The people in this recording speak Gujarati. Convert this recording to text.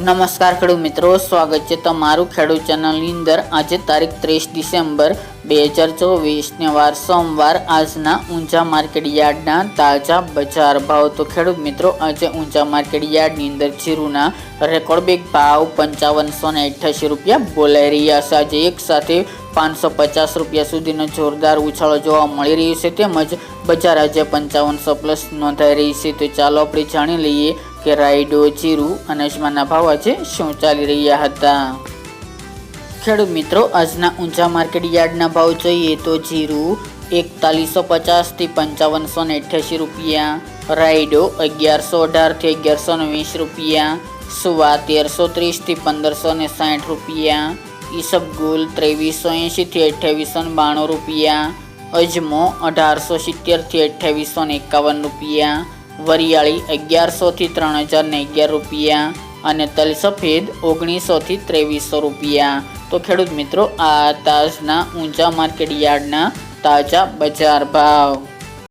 નમસ્કાર ખેડૂત મિત્રો, સ્વાગત છે તમારું ખેડૂત ચેનલની અંદર. આજે તારીખ ત્રીસ ડિસેમ્બર બે હજાર ચોવીસને વાર સોમવાર. આજના ઊંચા માર્કેટ યાર્ડના તાજા બજાર ભાવ. તો ખેડૂત મિત્રો, આજે ઊંચા માર્કેટ યાર્ડની અંદર જીરુના રેકોર્ડ બેગ ભાવ પંચાવનસો ને અઠ્યાસી રૂપિયા બોલાઈ રહ્યા છે. આજે એક સાથે પાંચસો પચાસ રૂપિયા સુધીનો જોરદાર ઉછાળો જોવા મળી રહ્યો છે. તેમજ બજાર આજે પંચાવનસો પ્લસ નોંધાઈ રહી છે. તો ચાલો આપણે જાણી લઈએ કે રાયડો જીરું અને અજમાના ભાવ આજે શું ચાલી રહ્યા હતા? ખેડૂત મિત્રો, આજના ઊંચા માર્કેટ યાર્ડના ભાવ જોઈએ તો જીરું એકતાલીસો પચાસથી પંચાવનસો ને અઠ્યાસી રૂપિયા રાયડો અગિયારસો અઢારથી અગિયારસો ને વીસ રૂપિયા, સુવા તેરસો ત્રીસથી પંદરસો ને સાઠ રૂપિયા ઈસબગુલ ત્રેવીસો એંશીથી અઠ્યાવીસો ને બાણું રૂપિયા, અજમો અઢારસો સિત્તેરથી અઠ્યાવીસો ને એકાવન રૂપિયા વરિયાળી અગિયારસોથી ત્રણ હજાર ને અગિયાર રૂપિયા અને તલ સફેદ ઓગણીસોથી ત્રેવીસો રૂપિયા. તો ખેડૂત મિત્રો, આ તાજના ઊંચા માર્કેટ યાર્ડના તાજા બજાર ભાવ.